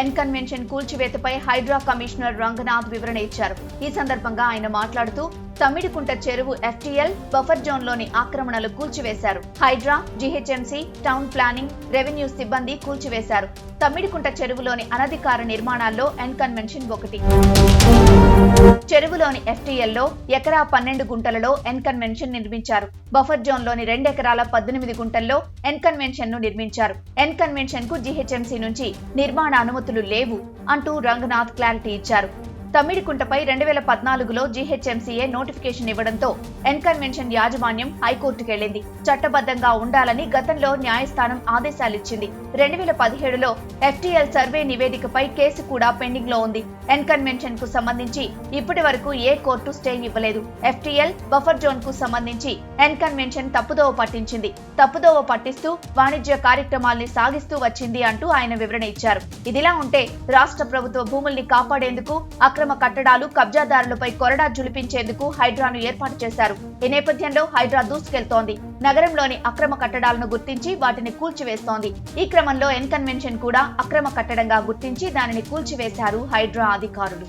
ఎన్ convention కూల్చివేతపై Hydraa commissioner Ranganath వివరణ ఇచ్చారు. ఈ సందర్భంగా ఆయన మాట్లాడుతూ తమిడికుంట చెరువు ఎఫ్టీఎల్ బఫర్ జోన్లోని ఆక్రమణలు కూల్చివేశారు. Hydraa GHMC town planning revenue సిబ్బంది కూల్చివేశారు. తమ్మిడికుంట చెరువులోని అనధికార నిర్మాణాల్లో ఎన్కన్వెన్షన్ ఒకటి. చెరువులోని ఎఫ్టీఎల్లో ఎకరా పన్నెండు గుంటలలో ఎన్ కన్వెన్షన్ నిర్మించారు. బఫర్ జోన్లోని రెండెకరాల పద్దెనిమిది గుంటల్లో ఎన్ కన్వెన్షన్ను నిర్మించారు. ఎన్ కన్వెన్షన్కు జీహెచ్ఎంసీ నుంచి నిర్మాణ అనుమతులు లేవు అంటూ రంగనాథ్ క్లారిటీ ఇచ్చారు. తమ్మిడికుంటపై రెండు వేల పద్నాలుగులో జీహెచ్ఎంసీఏ నోటిఫికేషన్ ఇవ్వడంతో ఎన్కన్వెన్షన్ యాజమాన్యం హైకోర్టుకెళ్ళింది చట్టబద్ధంగా ఉండాలని గతంలో న్యాయస్థానం ఆదేశాలిచ్చింది. రెండు వేల పదిహేడులో ఎఫ్టీఎల్ సర్వే నివేదికపై కేసు కూడా పెండింగ్లో ఉంది. ఎన్కన్వెన్షన్కు సంబంధించి ఇప్పటి వరకు ఏ కోర్టు స్టే ఇవ్వలేదు. ఎఫ్టీఎల్ బఫర్ జోన్కు సంబంధించి ఎన్కన్వెన్షన్ తప్పుదోవ పట్టించింది. తప్పుదోవ పట్టిస్తూ వాణిజ్య కార్యక్రమాల్ని సాగిస్తూ వచ్చింది అంటూ ఆయన వివరణ ఇచ్చారు. ఇదిలా ఉంటే రాష్ట్ర ప్రభుత్వ భూముల్ని కాపాడేందుకు అక్రమ కట్టడాలు కబ్జాదారులపై కొరడా జులిపించేందుకు హైడ్రాను ఏర్పాటు చేశారు. ఈ నేపథ్యంలో హైడ్రా దూసుకెళ్తోంది. నగరంలోని అక్రమ కట్టడాలను గుర్తించి వాటిని కూల్చివేస్తోంది. ఈ క్రమంలో ఎన్కన్వెన్షన్ కూడా అక్రమ కట్టడంగా గుర్తించి దానిని కూల్చివేశారు హైడ్రా అధికారులు.